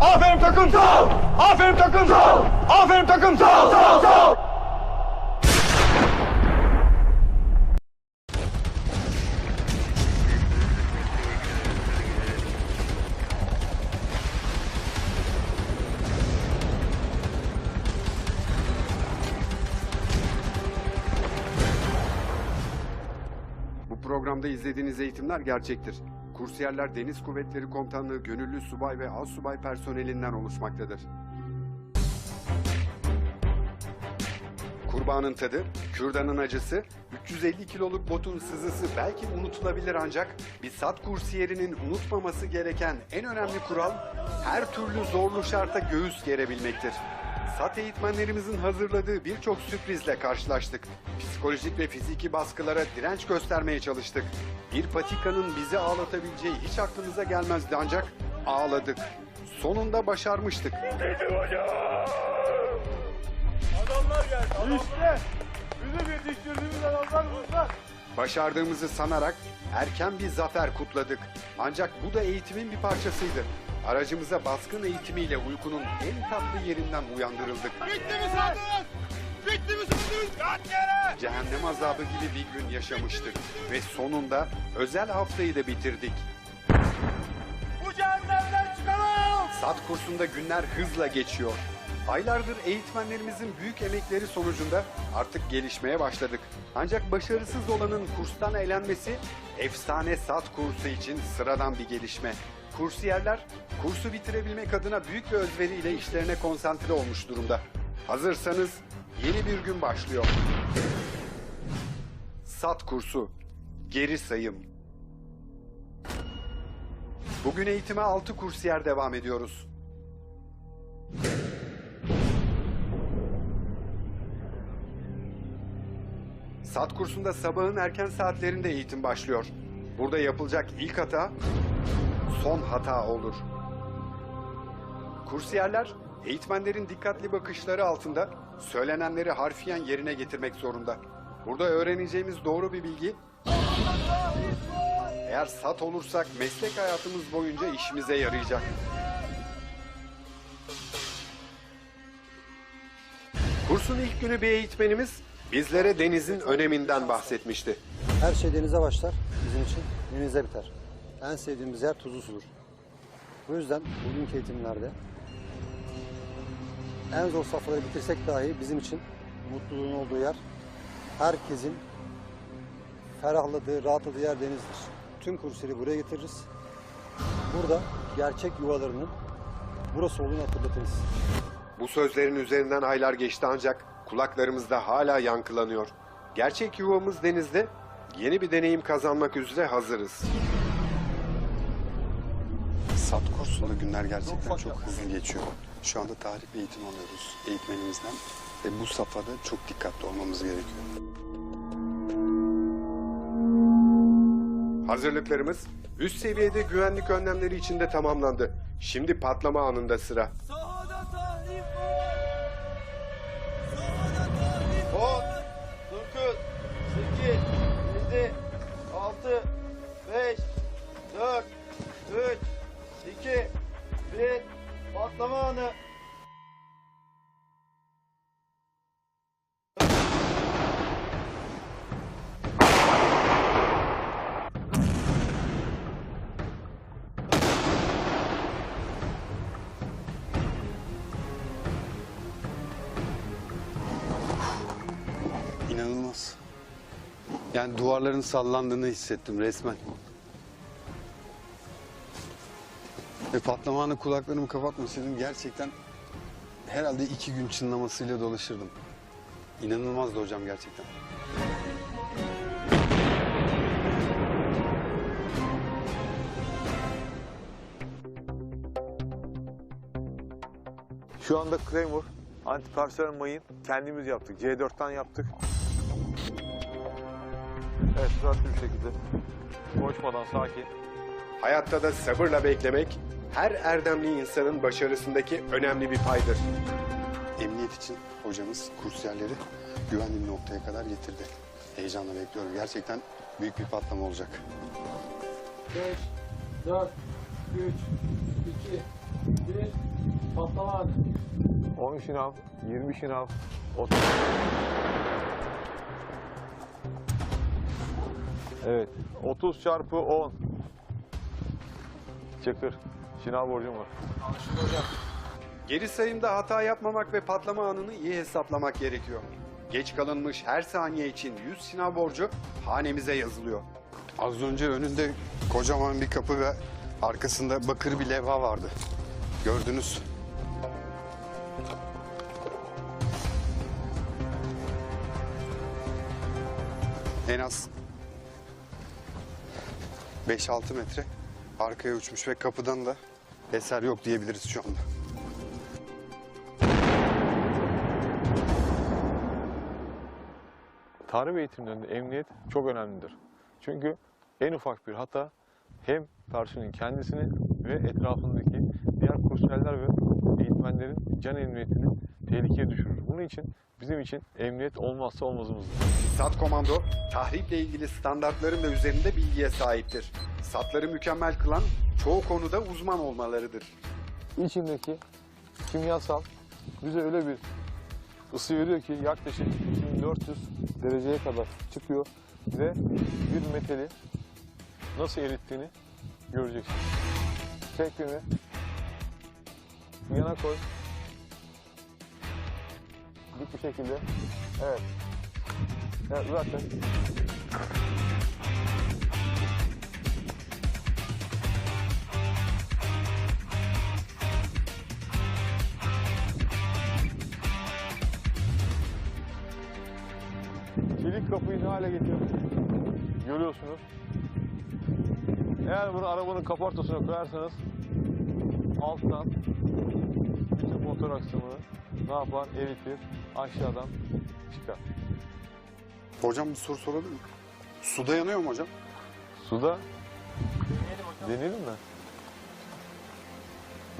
Aferin takım. Sağ Aferin takım. Sağ Aferin takım. Sağ sağ sağ. Bu programda izlediğiniz eğitimler gerçektir. Kursiyerler Deniz Kuvvetleri Komutanlığı gönüllü subay ve az subay personelinden oluşmaktadır. Kurbanın tadı, kürdanın acısı, 350 kiloluk botun sızısı belki unutulabilir ancak bir sat kursiyerinin unutmaması gereken en önemli kural her türlü zorlu şarta göğüs gerebilmektir. Sat eğitmenlerimizin hazırladığı birçok sürprizle karşılaştık. Psikolojik ve fiziki baskılara direnç göstermeye çalıştık. Bir patikanın bizi ağlatabileceği hiç aklımıza gelmezdi ancak ağladık. Sonunda başarmıştık. İşte bizim yetiştirdiğimiz adamlar bunlar. Başardığımızı sanarak erken bir zafer kutladık. Ancak bu da eğitimin bir parçasıydı. Aracımıza baskın eğitimiyle uykunun en tatlı yerinden uyandırıldık. Bitti mi sandınız? Bitti mi sandınız? Yat yere! Cehennem azabı gibi bir gün yaşamıştık. Ve sonunda özel haftayı da bitirdik. Bu cehennemden çıkalım! Sat kursunda günler hızla geçiyor. Aylardır eğitmenlerimizin büyük emekleri sonucunda artık gelişmeye başladık. Ancak başarısız olanın kurstan elenmesi efsane sat kursu için sıradan bir gelişme. Kursiyerler kursu bitirebilmek adına büyük bir özveriyle işlerine konsantre olmuş durumda. Hazırsanız yeni bir gün başlıyor. Sat kursu geri sayım. Bugün eğitime 6 kursiyer devam ediyoruz. Sat kursunda sabahın erken saatlerinde eğitim başlıyor. Burada yapılacak ilk hata son hata olur. Kursiyerler eğitmenlerin dikkatli bakışları altında söylenenleri harfiyen yerine getirmek zorunda. Burada öğreneceğimiz doğru bir bilgi eğer sat olursak meslek hayatımız boyunca işimize yarayacak. Kursun ilk günü bir eğitmenimiz bizlere denizin öneminden bahsetmişti. Her şey denize başlar bizim için, denize biter. En sevdiğimiz yer tuzlu sudur. Bu yüzden bugünkü eğitimlerde en zor safhaları bitirsek dahi bizim için mutluluğun olduğu yer, herkesin ferahladığı, rahatladığı yer denizdir. Tüm kursları buraya getiririz. Burada gerçek yuvalarının burası olduğunu hatırlatırız. Bu sözlerin üzerinden aylar geçti ancak kulaklarımızda hala yankılanıyor. Gerçek yuvamız denizde yeni bir deneyim kazanmak üzere hazırız. SAT kursunda günler gerçekten çok hızlı geçiyor. Şu anda tarih eğitim alıyoruz eğitmenimizden ve bu safhada çok dikkatli olmamız gerekiyor. Hazırlıklarımız üst seviyede güvenlik önlemleri içinde tamamlandı. Şimdi patlama anında sıra. Patlama anı. İnanılmaz. Yani duvarların sallandığını hissettim resmen. Ve patlama anı kulaklarımı kapatmasaydım gerçekten herhalde iki gün çınlamasıyla dolaşırdım. İnanılmazdı hocam gerçekten. Şu anda Claymore antipersonel mayın kendimiz yaptık. C4'ten yaptık. Evet rahat bir şekilde. Koşmadan sakin. Hayatta da sabırla beklemek her erdemli insanın başarısındaki önemli bir paydır. Emniyet için hocamız kursiyerleri güvenli bir noktaya kadar getirdi. Heyecanla bekliyorum. Gerçekten büyük bir patlama olacak. 5, 4, 3, 2, 1, patlamak. 10 şınav, 20 şınav, 30. Evet, 30 çarpı 10. Çakır, şınav borcum var. Geri sayımda hata yapmamak ve patlama anını iyi hesaplamak gerekiyor. Geç kalınmış her saniye için 100 şınav borcu hanemize yazılıyor. Az önce önünde kocaman bir kapı ve arkasında bakır bir levha vardı. Gördünüz. En az 5-6 metre arkaya uçmuş ve kapıdan da eser yok diyebiliriz şu anda. Tarih eğitimlerinde emniyet çok önemlidir. Çünkü en ufak bir hata hem personelin kendisini ve etrafındaki diğer kursiyeller ve eğitmenlerin can emniyetini tehlikeye düşürür. Bunun için bizim için emniyet olmazsa olmazımızdır. SAT Komando tahriple ilgili standartların da üzerinde bilgiye sahiptir. SAT'ları mükemmel kılan çoğu konuda uzman olmalarıdır. İçindeki kimyasal bize öyle bir ısı veriyor ki yaklaşık 2400 dereceye kadar çıkıyor ve bir metali nasıl erittiğini göreceksin. Şeklini yana koy. Dik bir şekilde. Evet. Evet zaten. Çelik kapıyı ne hale getirdik? Görüyorsunuz. Eğer bunu arabanın kaportasına koyarsanız alttan bütün motor aksamını ne yapar? Eritir. Aşağıdan çıkar. Hocam bir soru sorabilir miyim? Suda yanıyor mu hocam? Suda deneyelim mi?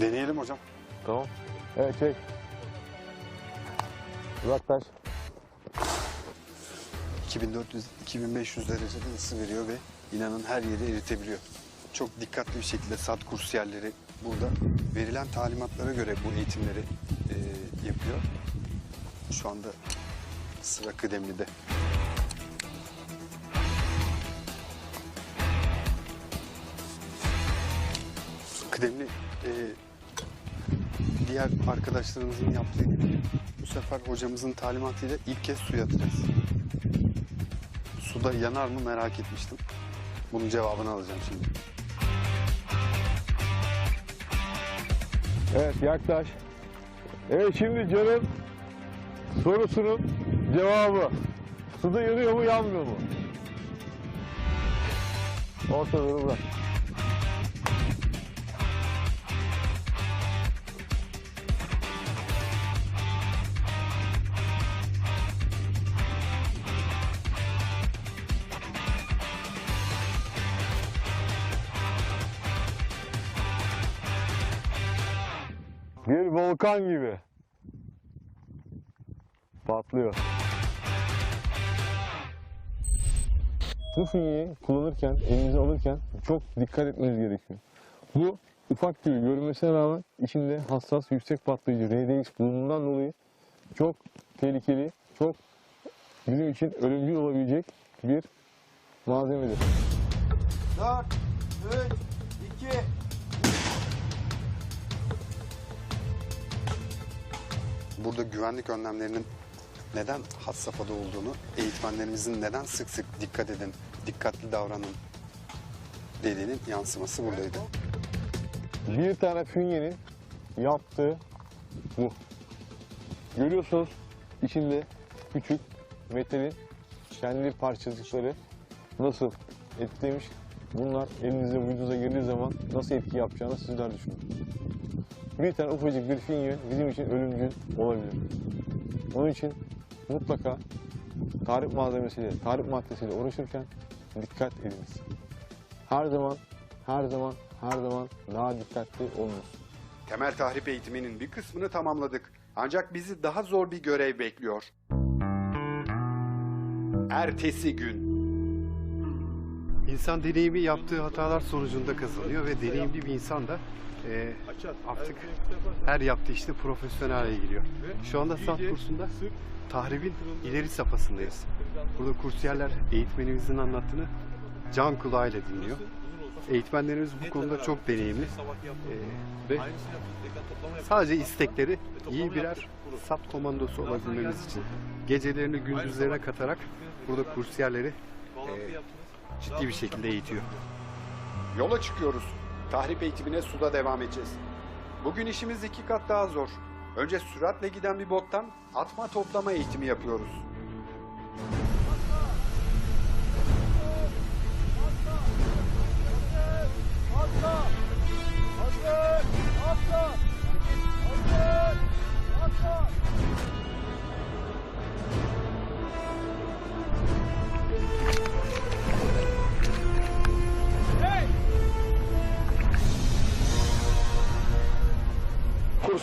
Deneyelim hocam. Tamam. Evet çek. Uzaklaş. 2400-2500 derecede ısı veriyor ve inanın her yeri eritebiliyor. Çok dikkatli bir şekilde SAT kursiyerleri burada verilen talimatlara göre bu eğitimleri e, yapıyor. Şu anda sıra kıdemlide. Kıdemli e, diğer arkadaşlarımızın yaptığı gibi bu sefer hocamızın talimatıyla ilk kez suya atacağız. Suda yanar mı merak etmiştim. Bunun cevabını alacağım şimdi. Evet yaklaş. Evet şimdi Can'ın sorusunun cevabı. Suda yanıyor mu yanmıyor mu? Ortaları bırak. Bir volkan gibi. Patlıyor. Bu fünyeyi kullanırken, elinize alırken çok dikkat etmeniz gerekiyor. Bu ufak gibi görünmesine rağmen içinde hassas, yüksek patlayıcı RDX bulunduğundan dolayı çok tehlikeli, çok bizim için ölümcül olabilecek bir malzemedir. 4, 3, 2, Burada güvenlik önlemlerinin neden had safhada olduğunu, eğitmenlerimizin neden sık sık dikkat edin, dikkatli davranın dediğinin yansıması buradaydı. Bir tane fünyenin yaptığı bu. Görüyorsunuz içinde küçük metalin kendi parçacıkları nasıl etkilemiş. Bunlar elinize vücudunuza girdiği zaman nasıl etki yapacağını sizler düşünün. Bir tane ufacık bir fünye bizim için ölümcül olabilir. Onun için mutlaka tarif malzemesiyle, tarif maddesiyle uğraşırken dikkat ediniz. Her zaman, her zaman, her zaman daha dikkatli olunuz. Temel tahrip eğitiminin bir kısmını tamamladık. Ancak bizi daha zor bir görev bekliyor. Ertesi gün. İnsan deneyimi yaptığı hatalar sonucunda kazanıyor ve deneyimli bir insan da e, artık her yaptığı işte profesyonel hale geliyor. Şu anda SAT kursunda tahribin ileri safhasındayız. Burada kursiyerler eğitmenimizin anlattığını can kulağıyla dinliyor. Eğitmenlerimiz bu konuda çok deneyimli. Ee, ve sadece istekleri iyi birer SAT komandosu olabilmemiz için gecelerini gündüzlerine katarak burada kursiyerleri e, ciddi bir şekilde eğitiyor. Yola çıkıyoruz. Tahrip eğitimine suda devam edeceğiz. Bugün işimiz iki kat daha zor. Önce süratle giden bir bottan atma toplama eğitimi yapıyoruz.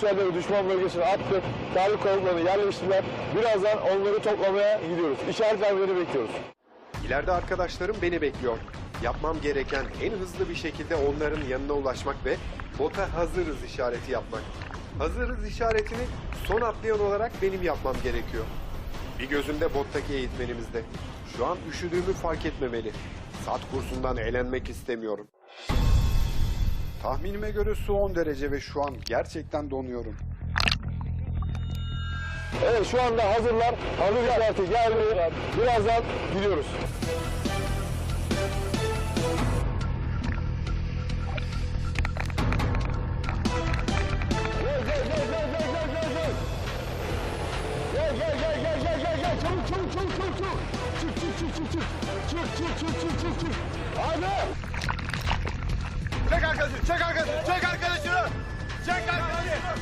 Kursiyerleri düşman bölgesine attık. Tarih konutlarını yerleştirdiler. Birazdan onları toplamaya gidiyoruz. İşaret vermeleri bekliyoruz. İleride arkadaşlarım beni bekliyor. Yapmam gereken en hızlı bir şekilde onların yanına ulaşmak ve bota hazırız işareti yapmak. Hazırız işaretini son atlayan olarak benim yapmam gerekiyor. Bir gözümde bottaki eğitmenimizde. Şu an üşüdüğümü fark etmemeli. Sat kursundan eğlenmek istemiyorum. Tahminime göre su 10 derece ve şu an gerçekten donuyorum. Evet şu anda hazırlar. Hazır işareti geldi. Birazdan gidiyoruz. Gel gel gel gel gel gel gel gel. Gel gel gel gel gel gel gel çabuk çabuk çabuk çabuk çabuk. Çık çık çık çık çık. Çık çık çık çık çık çık. Hadi. Arkadaşı, çek arkadaşı, çek arkadaşını. Çek arkadaşını.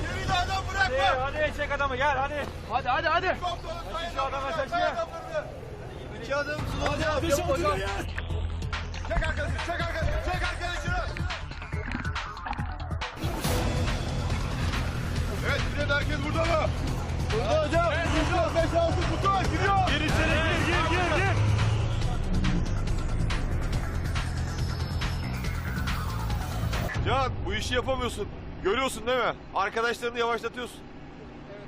Geri de adam bırakma. Hadi çek adamı gel hadi. Hadi hadi hadi. Şu adama taşı. İki adım suda hocam. Yap hocam. Çek arkadaşı, çek arkadaşı, çek arkadaşını. Evet, bir de herkes burada mı? Burada hocam. Beş altı kutu var, giriyor. Gir içeri, gir. Can bu işi yapamıyorsun. Görüyorsun değil mi? Arkadaşlarını yavaşlatıyorsun.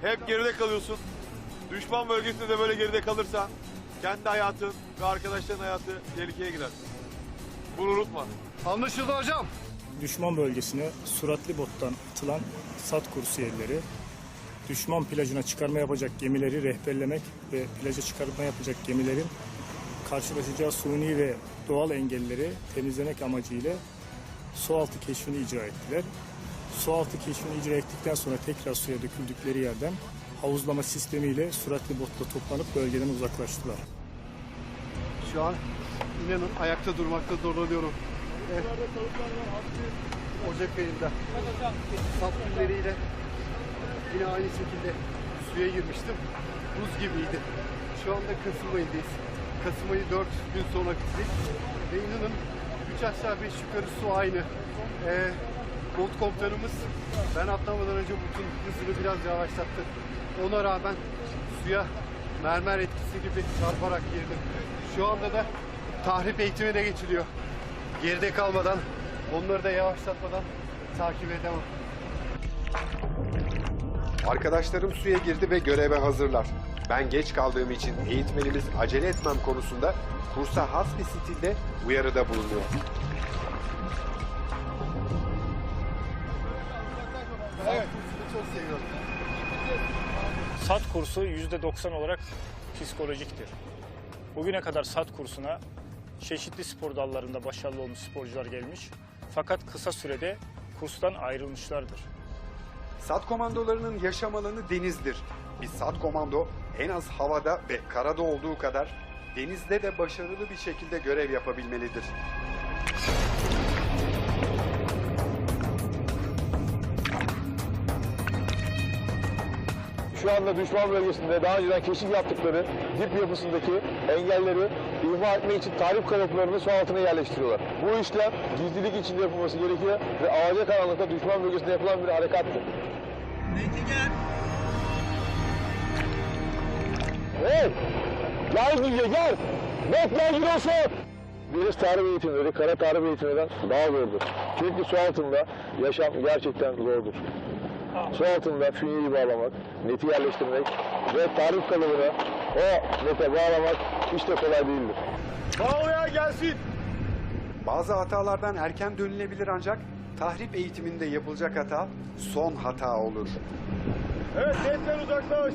Hep geride kalıyorsun. Düşman bölgesinde de böyle geride kalırsan kendi hayatın ve arkadaşların hayatı tehlikeye girer. Bunu unutma. Anlaşıldı hocam. düşman bölgesine suratlı bottan atılan SAT kursiyerleri, düşman plajına çıkarma yapacak gemileri rehberlemek ve plaja çıkarma yapacak gemilerin karşılaşacağı suni ve doğal engelleri temizlemek amacıyla sualtı keşfini icra ettiler. Sualtı keşfini icra ettikten sonra tekrar suya döküldükleri yerden havuzlama sistemiyle süratli botla toplanıp bölgeden uzaklaştılar. Şu an inanın ayakta durmakta zorlanıyorum. Evet. Ocak ayında sap günleriyle yine aynı şekilde suya girmiştim. Buz gibiydi. Şu anda Kasım ayındayız. Kasım ayı 4 gün sonra bitirdik. Ve inanın 3 aşağı 5 yukarı su aynı. Ee, Bolt komutanımız ben atlamadan önce bütün hızını biraz yavaşlattı. Ona rağmen suya mermer etkisi gibi çarparak girdim. Şu anda da tahrip eğitimine geçiliyor. Geride kalmadan, onları da yavaşlatmadan takip edemem. Arkadaşlarım suya girdi ve göreve hazırlar. Ben geç kaldığım için eğitmenimiz acele etmem konusunda kursa has bir stilde uyarıda bulunuyor. Evet, çok seviyorum. SAT kursu %90 olarak psikolojiktir. Bugüne kadar SAT kursuna çeşitli spor dallarında başarılı olmuş sporcular gelmiş. Fakat kısa sürede kurstan ayrılmışlardır. SAT komandolarının yaşam alanı denizdir. Bir SAT komando en az havada ve karada olduğu kadar denizde de başarılı bir şekilde görev yapabilmelidir. Şu anda düşman bölgesinde daha önceden keşif yaptıkları dip yapısındaki engelleri ihmal etmek için tahrip kanatlarını su altına yerleştiriyorlar. Bu işlem gizlilik içinde yapılması gerekiyor ve ağaca karanlıkta düşman bölgesinde yapılan bir harekattır. Hey! Gel Gülce gel! Bekle gir olsun! deniz tarih eğitimleri kara tarih eğitimlerinden daha zordur. Çünkü su altında yaşam gerçekten zordur. Su altında fünyeyi bağlamak, neti yerleştirmek ve tarih kalıbını o nete bağlamak hiç de kolay değildir. Bağlayan gelsin. Bazı hatalardan erken dönülebilir ancak tahrip eğitiminde yapılacak hata son hata olur. Evet netten uzaklaş.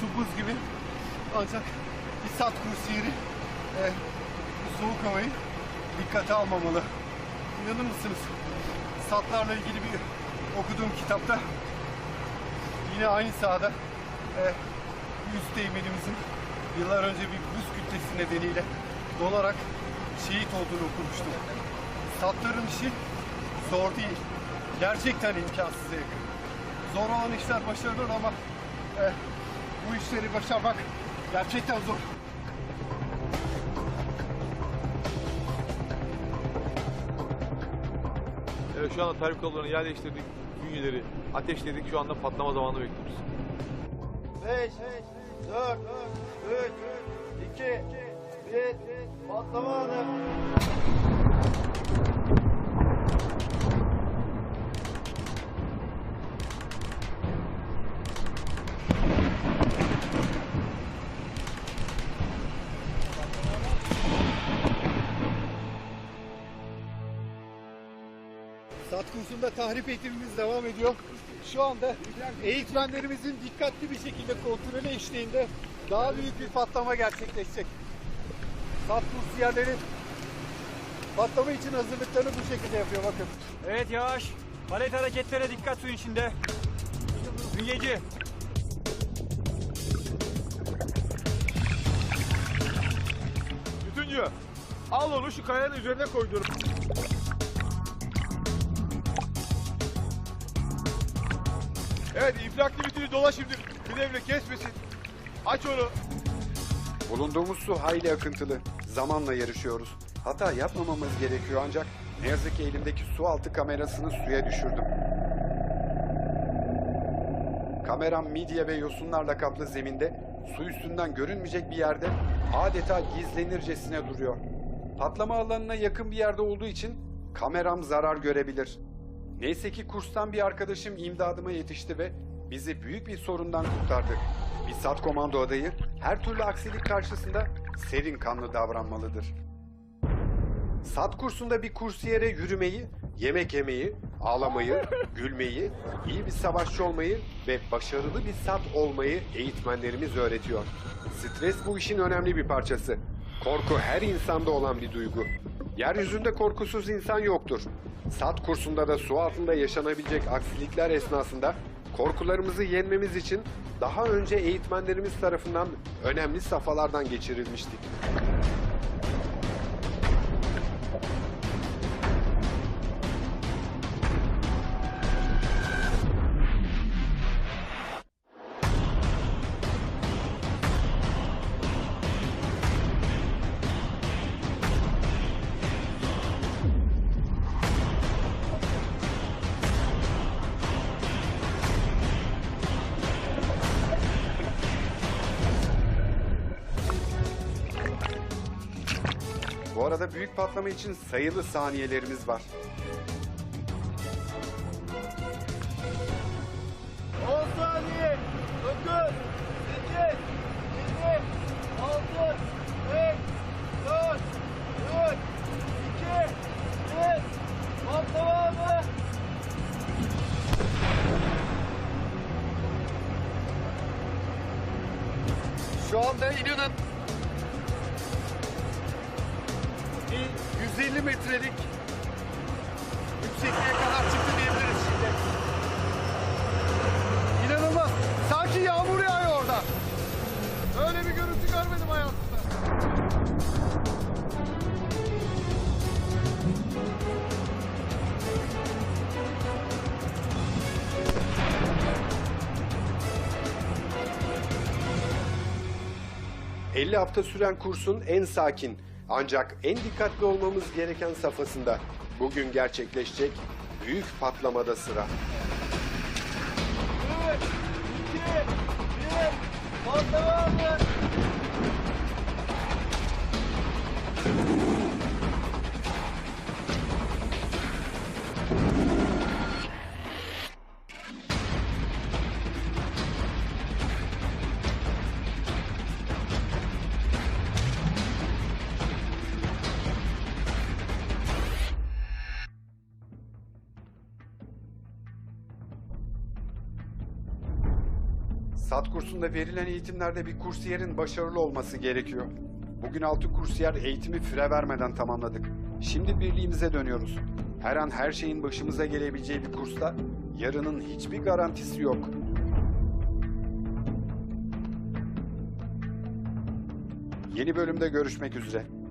Su buz gibi. Ancak bir sat kursiyeri e, bu soğuk havayı dikkate almamalı. İnanır mısınız? Satlarla ilgili bir okuduğum kitapta yine aynı sahada e, bir üst teğmenimizin yıllar önce bir buz kütlesi nedeniyle donarak şehit olduğunu okumuştum. Satların işi zor değil. Gerçekten imkansıza yakın. Zor olan işler başarılır ama e, bu işleri başarmak gerçekten zor. Evet şu anda tarif kablolarını yerleştirdik. Bünyeleri ateşledik. Şu anda patlama zamanını bekliyoruz. 5, 4, 3, 2, 1, patlama anı. Kursunda tahrip eğitimimiz devam ediyor. Şu anda eğitmenlerimizin dikkatli bir şekilde kontrolü eşliğinde daha büyük bir patlama gerçekleşecek. Sat kursiyerleri patlama için hazırlıklarını bu şekilde yapıyor bakın. Evet yavaş. Palet hareketlere dikkat suyun içinde. Bünyeci. Bütüncü al onu şu kayanın üzerine koy diyorum. Evet infilaklı bütünü dola şimdi. Bilevle kesmesin. Aç onu. Bulunduğumuz su hayli akıntılı. Zamanla yarışıyoruz. Hata yapmamamız gerekiyor ancak ne yazık ki elimdeki su altı kamerasını suya düşürdüm. Kameram midye ve yosunlarla kaplı zeminde su üstünden görünmeyecek bir yerde adeta gizlenircesine duruyor. Patlama alanına yakın bir yerde olduğu için kameram zarar görebilir. Neyse ki kurstan bir arkadaşım imdadıma yetişti ve bizi büyük bir sorundan kurtardı. Bir sat komando adayı her türlü aksilik karşısında serin kanlı davranmalıdır. Sat kursunda bir kursiyere yürümeyi, yemek yemeyi, ağlamayı, gülmeyi, iyi bir savaşçı olmayı ve başarılı bir sat olmayı eğitmenlerimiz öğretiyor. Stres bu işin önemli bir parçası. Korku her insanda olan bir duygu. Yeryüzünde korkusuz insan yoktur. Sat kursunda da su altında yaşanabilecek aksilikler esnasında korkularımızı yenmemiz için daha önce eğitmenlerimiz tarafından önemli safhalardan geçirilmiştik. Arada büyük patlama için sayılı saniyelerimiz var. 10 saniye. 9, 8, 7, 6, 5, 4, 3, 2, 1. Patlama anı. Şu anda inanın yüksekliğe kadar çıktı diyebiliriz şimdi. İnanılmaz. Sanki yağmur yağıyor orada. Öyle bir görüntü görmedim hayatımda. ...50 hafta süren kursun en sakin ancak en dikkatli olmamız gereken safhasında bugün gerçekleşecek büyük patlamada sıra. SAT kursunda verilen eğitimlerde bir kursiyerin başarılı olması gerekiyor. Bugün 6 kursiyer eğitimi füre vermeden tamamladık. Şimdi birliğimize dönüyoruz. Her an her şeyin başımıza gelebileceği bir kursta yarının hiçbir garantisi yok. Yeni bölümde görüşmek üzere.